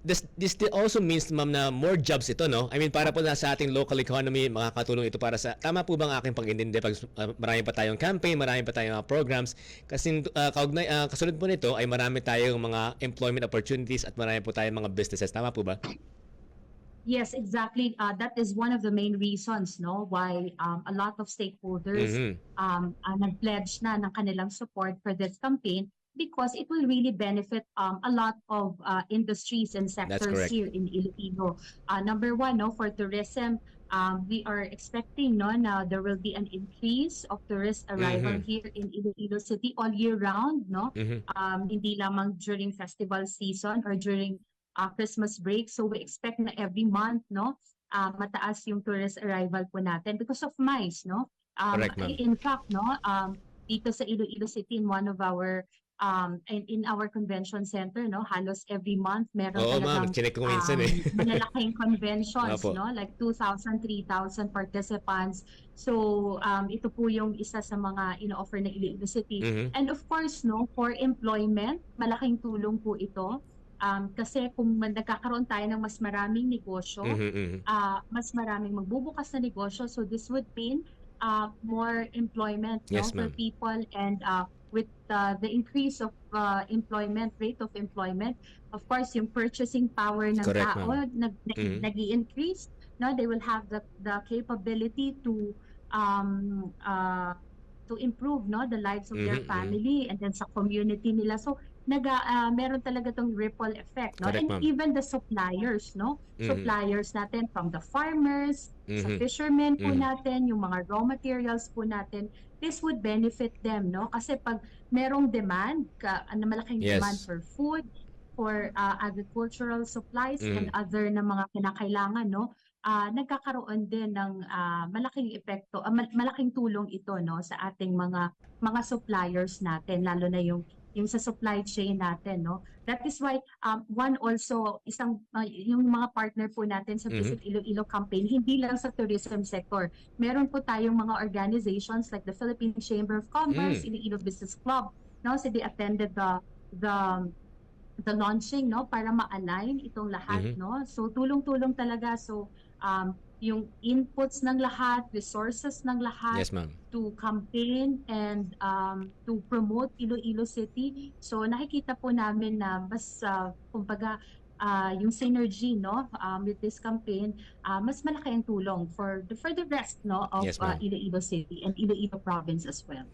this this still also means ma'am na more jobs ito no? I mean para po na sa ating local economy makakatulong ito para sa tama po bang aking pag-intindi pag uh, marami pa tayong campaign marami pa tayong mga programs. Kasi uh, kaugnay uh, kasunod po nito ay marami tayong mga employment opportunities at marami po tayong mga businesses. Tama po ba? Yes, exactly. Uh, that is one of the main reasons, no, why um, a lot of stakeholders Mhm. um, uh, nag-pledge na ng kanilang support for this campaign because it will really benefit um, a lot of uh, industries and sectors here in Iloilo. Uh, number one, no, for tourism, um, we are expecting no, na there will be an increase of tourist arrival Mhm. here in Iloilo City all year round, no? Mhm. um, hindi lamang during festival season or during uh, Christmas break. So we expect na every month, no, uh, mataas yung tourist arrival po natin because of MICE, no? Um, Correct. In fact, no, um, dito sa Iloilo City, in one of our, um, in, in our convention center, no, halos every month meron Oo ma'am talagang chinek ko minsan eh um, malalaking conventions, Opo. no? Like 2,000, 3,000 participants. So, um, ito po yung isa sa mga ino-offer ng Iloilo City. Mhm. And of course, no, for employment, malaking tulong po ito. Um, kasi kung nagkakaroon tayo ng mas maraming negosyo, Mhm, mhm. ah, mas maraming magbubukas na negosyo. So this would mean uh, more employment no, Yes, for ma'am. people and uh, with uh, the increase of uh, employment, rate of employment, of course, yung purchasing power ng Correct, tao nag, Mhm. nag-i-increase. No? They will have the, the capability to um, uh, to improve no the lives of their Mhm, mhm. family and then sa community nila. So naga ah, meron talaga tong ripple effect no Correct, and even the suppliers no Mhm. suppliers natin from the farmers sa Mhm. fishermen po Mhm. natin yung mga raw materials po natin this would benefit them no kasi pag merong demand ka na malaking Yes. demand for food for ah, agricultural supplies and Mhm. other na mga kinakailangan no ah, nagkakaroon din ng ah, malaking epekto ah, mal- malaking tulong ito no sa ating mga mga suppliers natin lalo na yung yung sa supply chain natin no that is why um, one also isang uh, yung mga partner po natin sa Mhm. Visit Iloilo campaign hindi lang sa tourism sector meron po tayong mga organizations like the Philippine Chamber of Commerce Mm. Iloilo Business Club no so they attended the the the launching no para ma-align itong lahat Mhm. no so tulong-tulong talaga so um yung inputs ng lahat resources ng lahat yes to campaign and um, to promote Iloilo City. So nakikita po namin na mas uh, kumbaga ah, yung synergy no um, with this campaign ah, mas malaki ang tulong for the for the rest no of Yes, uh. Iloilo City and Iloilo province as well.